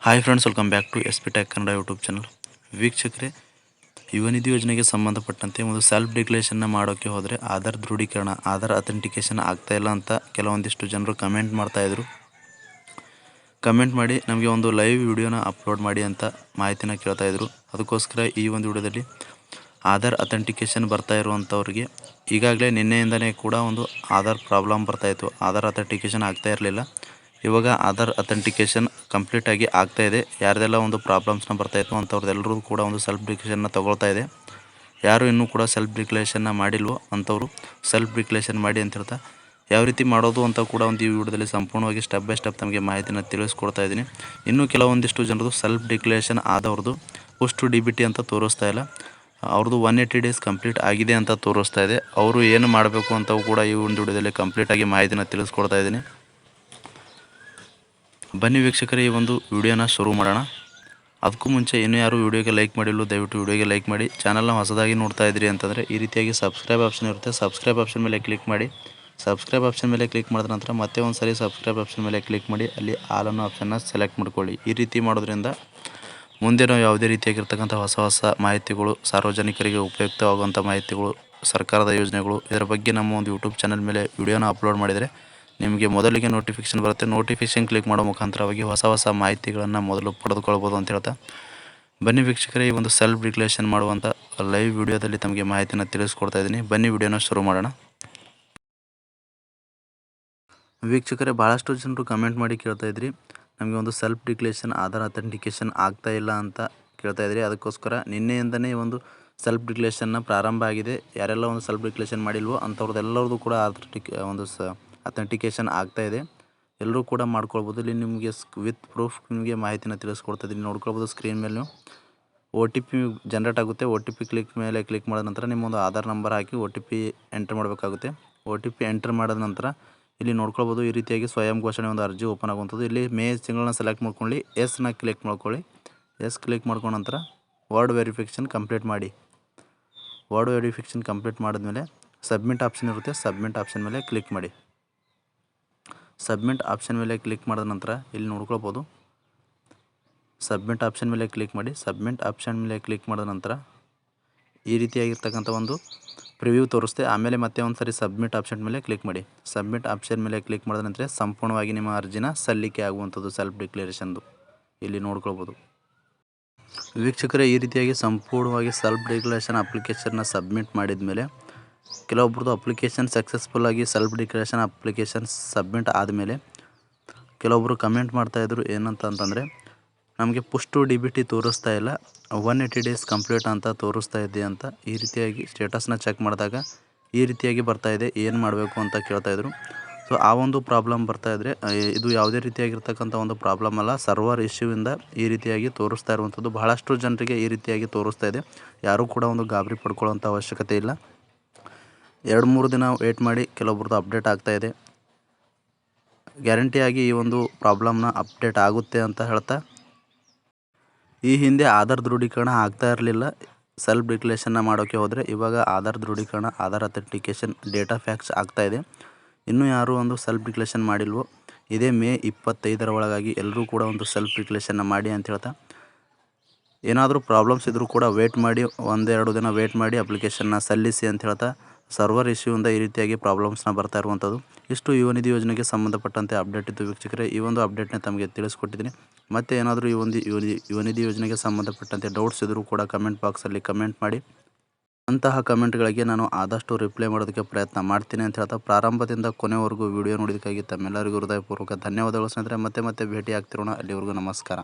Hi friends welcome back to S P tech Kannada YouTube channel ವೀಕ್ಷಕರೆ, Yuva Nidhi ಯೋಜನೆಗೆ ಸಂಬಂಧಪಟ್ಟಂತೆ ಒಂದು self ಡಿಕ್ಲೇಷನ್ನ ಮಾಡೋಕ್ಕೆ ಹೋದರೆ ಆಧಾರ್ ದೃಢೀಕರಣ, ಆಧಾರ್ ಅಥೆಂಟಿಕೇಷನ್ ಆಗ್ತಾ ಇಲ್ಲ ಅಂತ ಕೆಲವೊಂದಿಷ್ಟು ಜನರು ಕಮೆಂಟ್ ಮಾಡ್ತಾಯಿದ್ರು ಕಮೆಂಟ್ ಮಾಡಿ ನಮಗೆ ಒಂದು ಲೈವ್ ವಿಡಿಯೋನ ಅಪ್ಲೋಡ್ ಮಾಡಿ ಅಂತ ಮಾಹಿತಿನ ಕೇಳ್ತಾಯಿದ್ರು ಅದಕ್ಕೋಸ್ಕರ ಈ ಒಂದು ವಿಡಿಯೋದಲ್ಲಿ ಆಧಾರ್ ಅಥೆಂಟಿಕೇಷನ್ ಬರ್ತಾ ಇರುವಂಥವ್ರಿಗೆ ಈಗಾಗಲೇ ನಿನ್ನೆಯಿಂದಲೇ ಕೂಡ ಒಂದು ಆಧಾರ್ ಪ್ರಾಬ್ಲಮ್ ಬರ್ತಾಯಿತ್ತು ಆಧಾರ್ ಅಥೆಂಟಿಕೇಷನ್ ಆಗ್ತಾ ಇರಲಿಲ್ಲ. ಇವಾಗ ಆಧಾರ್ ಕಂಪ್ಲೀಟ್ ಕಂಪ್ಲೀಟಾಗಿ ಆಗ್ತಾ ಇದೆ. ಯಾರ್ದೆಲ್ಲ ಒಂದು ಪ್ರಾಬ್ಲಮ್ಸ್ನ ಬರ್ತಾಯಿತ್ತು ಅಂಥವ್ರದ್ದೆಲ್ಲರೂ ಕೂಡ ಒಂದು ಸೆಲ್ಫ್ ಡಿಕ್ಲೇಷನ್ನ ತೊಗೊಳ್ತಾ ಇದೆ. ಯಾರು ಇನ್ನೂ ಕೂಡ ಸೆಲ್ಫ್ ಡಿಕ್ಲೇಷನ್ನ ಮಾಡಿಲ್ವೋ ಅಂಥವ್ರು ಸೆಲ್ಫ್ ಡಿಕ್ಲೇಷನ್ ಮಾಡಿ ಅಂತ ಹೇಳ್ತಾ, ಯಾವ ರೀತಿ ಮಾಡೋದು ಅಂತ ಕೂಡ ಒಂದು ಈ ವಿಡಿಯೋದಲ್ಲಿ ಸಂಪೂರ್ಣವಾಗಿ ಸ್ಟೆಪ್ ಬೈ ಸ್ಟೆಪ್ ತಮಗೆ ಮಾಹಿತಿನ ತಿಳಿಸ್ಕೊಡ್ತಾ ಇದ್ದೀನಿ. ಇನ್ನೂ ಕೆಲವೊಂದಿಷ್ಟು ಜನರದು ಸೆಲ್ಫ್ ಡಿಕ್ಲೇಷನ್ ಆದವ್ರದ್ದು ಪುಷ್ಟು ಡಿ ಬಿ ಅಂತ ತೋರಿಸ್ತಾ ಇಲ್ಲ. ಅವ್ರದ್ದು ಒನ್ ಏಯ್ಟಿ ಡೇಸ್ ಕಂಪ್ಲೀಟ್ ಆಗಿದೆ ಅಂತ ತೋರಿಸ್ತಾ ಇದೆ. ಅವರು ಏನು ಮಾಡಬೇಕು ಅಂತವು ಕೂಡ ಈ ಒಂದು ವಿಡಿಯೋದಲ್ಲಿ ಕಂಪ್ಲೀಟಾಗಿ ಮಾಹಿತಿನ ತಿಳಿಸ್ಕೊಡ್ತಾ ಇದ್ದೀನಿ. ಬನ್ನಿ ವೀಕ್ಷಕರೇ, ಈ ಒಂದು ವಿಡಿಯೋನ ಶುರು ಮಾಡೋಣ. ಅದಕ್ಕೂ ಮುಂಚೆ ಇನ್ನೂ ಯಾರು ವಿಡಿಯೋಗೆ ಲೈಕ್ ಮಾಡಿಲ್ಲ, ದಯವಿಟ್ಟು ವಿಡಿಯೋಗೆ ಲೈಕ್ ಮಾಡಿ. ಚಾನಲ್ನ ಹೊಸದಾಗಿ ನೋಡ್ತಾ ಇದ್ದೀರಿ ಅಂತಂದರೆ, ಈ ರೀತಿಯಾಗಿ ಸಬ್ಸ್ಕ್ರೈಬ್ ಆಪ್ಷನ್ ಇರುತ್ತೆ. ಸಬ್ಸ್ಕ್ರೈಬ್ ಆಪ್ಷನ್ ಮೇಲೆ ಕ್ಲಿಕ್ ಮಾಡಿ. ಸಬ್ಸ್ಕ್ರೈಬ್ ಆಪ್ಷನ್ ಮೇಲೆ ಕ್ಲಿಕ್ ಮಾಡಿದ ನಂತರ ಮತ್ತೆ ಒಂದು ಸರಿ ಸಬ್ಸ್ಕ್ರೈಬ್ ಆಪ್ಷನ್ ಮೇಲೆ ಕ್ಲಿಕ್ ಮಾಡಿ. ಅಲ್ಲಿ ಆಲ್ ಅನ್ನೋ ಆಪ್ಷನ್ನ ಸೆಲೆಕ್ಟ್ ಮಾಡ್ಕೊಳ್ಳಿ. ಈ ರೀತಿ ಮಾಡೋದ್ರಿಂದ ಮುಂದೆ ನಾವು ಯಾವುದೇ ರೀತಿಯಾಗಿರ್ತಕ್ಕಂಥ ಹೊಸ ಹೊಸ ಮಾಹಿತಿಗಳು, ಸಾರ್ವಜನಿಕರಿಗೆ ಉಪಯುಕ್ತವಾಗುವಂಥ ಮಾಹಿತಿಗಳು, ಸರ್ಕಾರದ ಯೋಜನೆಗಳು, ಇದರ ಬಗ್ಗೆ ನಮ್ಮ ಒಂದು ಯೂಟ್ಯೂಬ್ ಚಾನಲ್ ಮೇಲೆ ವಿಡಿಯೋನ ಅಪ್ಲೋಡ್ ಮಾಡಿದರೆ ನಿಮಗೆ ಮೊದಲಿಗೆ ನೋಟಿಫಿಕೇಶನ್ ಬರುತ್ತೆ. ನೋಟಿಫಿಕೇಶನ್ ಕ್ಲಿಕ್ ಮಾಡೋ ಮುಖಾಂತರವಾಗಿ ಹೊಸ ಹೊಸ ಮಾಹಿತಿಗಳನ್ನು ಮೊದಲು ಪಡೆದುಕೊಳ್ಬೋದು ಅಂತ ಹೇಳ್ತಾ. ಬನ್ನಿ ವೀಕ್ಷಕರೇ, ಈ ಒಂದು ಸೆಲ್ಫ್ ಡಿಕ್ಲೇಷನ್ ಮಾಡುವಂಥ ಲೈವ್ ವಿಡಿಯೋದಲ್ಲಿ ತಮಗೆ ಮಾಹಿತಿಯನ್ನು ತಿಳಿಸ್ಕೊಡ್ತಾ ಇದ್ದೀನಿ. ಬನ್ನಿ ವಿಡಿಯೋನ ಶುರು ಮಾಡೋಣ. ವೀಕ್ಷಕರೇ ಭಾಳಷ್ಟು ಜನರು ಕಮೆಂಟ್ ಮಾಡಿ ಕೇಳ್ತಾ ಇದ್ರಿ. ನಮಗೆ ಒಂದು ಸೆಲ್ಫ್ ಡಿಕ್ಲೇಷನ್ ಆಧಾರ್ ಅಥೆಂಟಿಕೇಷನ್ ಆಗ್ತಾ ಇಲ್ಲ ಅಂತ ಕೇಳ್ತಾ ಇದ್ರಿ. ಅದಕ್ಕೋಸ್ಕರ ನಿನ್ನೆಯಿಂದನೇ ಒಂದು ಸೆಲ್ಫ್ ಡಿಕ್ಲೇಷನ್ನ ಪ್ರಾರಂಭ ಆಗಿದೆ. ಯಾರೆಲ್ಲ ಒಂದು ಸೆಲ್ಫ್ ಡಿಕ್ಲೇಷನ್ ಮಾಡಿಲ್ವೋ ಅಂಥವ್ರದ್ದೆಲ್ಲರದ್ದು ಕೂಡ ಆಧಾರ್ ಒಂದು ಸ ಅಥೆಂಟಿಕೇಷನ್ ಆಗ್ತಾ ಇದೆ. ಎಲ್ಲರೂ ಕೂಡ ಮಾಡ್ಕೊಳ್ಬೋದು. ಇಲ್ಲಿ ನಿಮಗೆ ವಿತ್ ಪ್ರೂಫ್ ನಿಮಗೆ ಮಾಹಿತಿನ ತಿಳಿಸ್ಕೊಡ್ತಾ ಇದ್ದೀನಿ. ನೋಡ್ಕೊಳ್ಬೋದು ಸ್ಕ್ರೀನ್ ಮೇಲೆ ನೀವು. ಒ ಟಿ ಪಿ ಜನ್ರೇಟ್ ಆಗುತ್ತೆ. ಒ ಟಿ ಪಿ ಕ್ಲಿಕ್ ಮೇಲೆ ಕ್ಲಿಕ್ ಮಾಡಿದ ನಂತರ ನಿಮ್ಮೊಂದು ಆಧಾರ್ ನಂಬರ್ ಹಾಕಿ ಒ ಟಿ ಪಿ ಎಂಟ್ರ್ ಮಾಡಬೇಕಾಗುತ್ತೆ. ಒ ಟಿ ಪಿ ಎಂಟ್ರ್ ಮಾಡಿದ ನಂತರ ಇಲ್ಲಿ ನೋಡ್ಕೊಳ್ಬೋದು ಈ ರೀತಿಯಾಗಿ ಸ್ವಯಂ ಘೋಷಣೆ ಒಂದು ಅರ್ಜಿ ಓಪನ್ ಆಗುವಂಥದ್ದು. ಇಲ್ಲಿ ಮೇ ತಿಂಗಳನ್ನ ಸೆಲೆಕ್ಟ್ ಮಾಡ್ಕೊಳ್ಳಿ. ಎಸ್ನ ಕ್ಲಿಕ್ ಮಾಡ್ಕೊಳ್ಳಿ. ಎಸ್ ಕ್ಲಿಕ್ ಮಾಡ್ಕೊಂಡ ನಂತರ ವರ್ಡ್ ವೆರಿಫಿಕೇಷನ್ ಕಂಪ್ಲೀಟ್ ಮಾಡಿ. ವರ್ಡ್ ವೆರಿಫಿಕೇಷನ್ ಕಂಪ್ಲೀಟ್ ಮಾಡಿದ್ಮೇಲೆ ಸಬ್ಮಿಟ್ ಆಪ್ಷನ್ ಇರುತ್ತೆ. ಸಬ್ಮಿಟ್ ಆಪ್ಷನ್ ಮೇಲೆ ಕ್ಲಿಕ್ ಮಾಡಿ. ಸಬ್ಮಿಟ್ ಆಪ್ಷನ್ ಮೇಲೆ ಕ್ಲಿಕ್ ಮಾಡಿದ ನಂತರ ಇಲ್ಲಿ ನೋಡ್ಕೊಳ್ಬೋದು. ಸಬ್ಮಿಟ್ ಆಪ್ಷನ್ ಮೇಲೆ ಕ್ಲಿಕ್ ಮಾಡಿ, ಸಬ್ಮಿಟ್ ಆಪ್ಷನ್ ಮೇಲೆ ಕ್ಲಿಕ್ ಮಾಡಿದ ನಂತರ ಈ ರೀತಿಯಾಗಿರ್ತಕ್ಕಂಥ ಒಂದು ಪ್ರಿವ್ಯೂ ತೋರಿಸ್ತೆ. ಆಮೇಲೆ ಮತ್ತೆ ಒಂದು ಸರಿ ಸಬ್ಮಿಟ್ ಆಪ್ಷನ್ ಮೇಲೆ ಕ್ಲಿಕ್ ಮಾಡಿ. ಸಬ್ಮಿಟ್ ಆಪ್ಷನ್ ಮೇಲೆ ಕ್ಲಿಕ್ ಮಾಡಿದ ನಂತರ ಸಂಪೂರ್ಣವಾಗಿ ನಿಮ್ಮ ಅರ್ಜಿನ ಸಲ್ಲಿಕೆ ಆಗುವಂಥದ್ದು ಸೆಲ್ಫ್ ಡಿಕ್ಲರೇಷನ್ದು ಇಲ್ಲಿ ನೋಡ್ಕೊಳ್ಬೋದು. ವೀಕ್ಷಕರೇ, ಈ ರೀತಿಯಾಗಿ ಸಂಪೂರ್ಣವಾಗಿ ಸೆಲ್ಫ್ ಡಿಕ್ಲರೇಷನ್ ಅಪ್ಲಿಕೇಶನ್ನ ಸಬ್ಮಿಟ್ ಮಾಡಿದ ಮೇಲೆ ಕೆಲವೊಬ್ರದ್ದು ಅಪ್ಲಿಕೇಶನ್ ಸಕ್ಸಸ್ಫುಲ್ಲಾಗಿ ಸೆಲ್ಫ್ ಡಿಕ್ಲರೇಷನ್ ಅಪ್ಲಿಕೇಶನ್ ಸಬ್ಮಿಟ್ ಆದಮೇಲೆ ಕೆಲವೊಬ್ಬರು ಕಮೆಂಟ್ ಮಾಡ್ತಾಯಿದ್ರು ಏನಂತ ಅಂತಂದರೆ ನಮಗೆ ಪುಷ್ಟು ಡಿ ಬಿ ಟಿ ತೋರಿಸ್ತಾ ಇಲ್ಲ ಒನ್ ಏಯ್ಟಿ ಡೇಸ್ ಕಂಪ್ಲೀಟ್ ಅಂತ ತೋರಿಸ್ತಾ ಇದೆ ಅಂತ ಈ ರೀತಿಯಾಗಿ ಸ್ಟೇಟಸ್ನ ಚೆಕ್ ಮಾಡಿದಾಗ ಈ ರೀತಿಯಾಗಿ ಬರ್ತಾ ಇದೆ, ಏನು ಮಾಡಬೇಕು ಅಂತ ಕೇಳ್ತಾಯಿದ್ರು ಸೊ ಆ ಒಂದು ಪ್ರಾಬ್ಲಮ್ ಬರ್ತಾ ಇದ್ದರೆ ಇದು ಯಾವುದೇ ರೀತಿಯಾಗಿರ್ತಕ್ಕಂಥ ಒಂದು ಪ್ರಾಬ್ಲಮ್ ಅಲ್ಲ ಸರ್ವರ್ ಇಶ್ಯೂವಿಂದ ಈ ರೀತಿಯಾಗಿ ತೋರಿಸ್ತಾ ಇರುವಂಥದ್ದು ಬಹಳಷ್ಟು ಜನರಿಗೆ ಈ ರೀತಿಯಾಗಿ ತೋರಿಸ್ತಾ ಇದೆ. ಯಾರೂ ಕೂಡ ಒಂದು ಗಾಬರಿ ಪಡ್ಕೊಳ್ಳೋಂಥ ಅವಶ್ಯಕತೆ ಇಲ್ಲ. ಎರಡು ಮೂರು ದಿನ ವೇಟ್ ಮಾಡಿ ಕೆಲವೊಬ್ರದ್ದು ಅಪ್ಡೇಟ್ ಆಗ್ತಾ ಇದೆ. ಗ್ಯಾರಂಟಿಯಾಗಿ ಈ ಒಂದು ಪ್ರಾಬ್ಲಮ್ನ ಅಪ್ಡೇಟ್ ಆಗುತ್ತೆ ಅಂತ ಹೇಳ್ತಾ, ಈ ಹಿಂದೆ ಆಧಾರ್ ದೃಢೀಕರಣ ಆಗ್ತಾ ಇರಲಿಲ್ಲ. ಸೆಲ್ಫ್ ಡಿಕ್ಲೇಷನ್ನ ಮಾಡೋಕ್ಕೆ ಹೋದರೆ ಇವಾಗ ಆಧಾರ್ ದೃಢೀಕರಣ, ಆಧಾರ್ ಅಥೆಂಟಿಕೇಷನ್ ಡೇಟಾ ಫ್ಯಾಕ್ಸ್ ಆಗ್ತಾ ಇದೆ. ಇನ್ನೂ ಯಾರು ಒಂದು ಸೆಲ್ಫ್ ಡಿಕ್ಲೇಷನ್ ಮಾಡಿಲ್ವೋ, ಇದೇ ಮೇ ಇಪ್ಪತ್ತೈದರ ಒಳಗಾಗಿ ಎಲ್ಲರೂ ಕೂಡ ಒಂದು ಸೆಲ್ಫ್ ಡಿಕ್ಲೇಷನ್ನ ಮಾಡಿ ಅಂತ ಹೇಳ್ತಾ, ಏನಾದರೂ ಪ್ರಾಬ್ಲಮ್ಸ್ ಇದ್ದರೂ ಕೂಡ ವೇಟ್ ಮಾಡಿ, ಒಂದೆರಡು ದಿನ ವೇಟ್ ಮಾಡಿ ಅಪ್ಲಿಕೇಶನ್ನ ಸಲ್ಲಿಸಿ ಅಂತ ಹೇಳ್ತಾ ಸರ್ವರ್ ಇಶ್ಯೂಯಿಂದ ಈ ರೀತಿಯಾಗಿ ಪ್ರಾಬ್ಲಮ್ಸ್ನ ಬರ್ತಾ ಇರುವಂಥದ್ದು ಇಷ್ಟು ಯುವ ನಿಧಿ ಯೋಜನೆಗೆ ಸಂಬಂಧಪಟ್ಟಂತೆ ಅಪ್ಡೇಟ್ ಇದ್ದು ವೀಕ್ಷಕರೇ, ಈ ಒಂದು ಅಪ್ಡೇಟ್ನ ತಮಗೆ ತಿಳಿಸ್ಕೊಟ್ಟಿದ್ದೀನಿ. ಮತ್ತು ಏನಾದರೂ ಈ ಒಂದು ಯುವ ನಿಧಿ ಯೋಜನೆಗೆ ಸಂಬಂಧಪಟ್ಟಂತೆ ಡೌಟ್ಸ್ ಇದ್ದರೂ ಕೂಡ ಕಮೆಂಟ್ ಬಾಕ್ಸಲ್ಲಿ ಕಮೆಂಟ್ ಮಾಡಿ. ಅಂತಹ ಕಮೆಂಟ್ಗಳಿಗೆ ನಾನು ಆದಷ್ಟು ರಿಪ್ಲೈ ಮಾಡೋದಕ್ಕೆ ಪ್ರಯತ್ನ ಮಾಡ್ತೀನಿ ಅಂತ ಹೇಳ್ತಾ ಪ್ರಾರಂಭದಿಂದ ಕೊನೆವರೆಗೂ ವಿಡಿಯೋ ನೋಡೋದಕ್ಕಾಗಿ ತಮ್ಮೆಲ್ಲರಿಗೂ ಹೃದಯಪೂರ್ವಕ ಧನ್ಯವಾದಗಳು ಸ್ನೇಹಿತರೆ. ಮತ್ತೆ ಮತ್ತೆ ಭೇಟಿ ಆಗ್ತಿರೋಣ ಅಲ್ಲಿವರೆಗೂ ನಮಸ್ಕಾರ.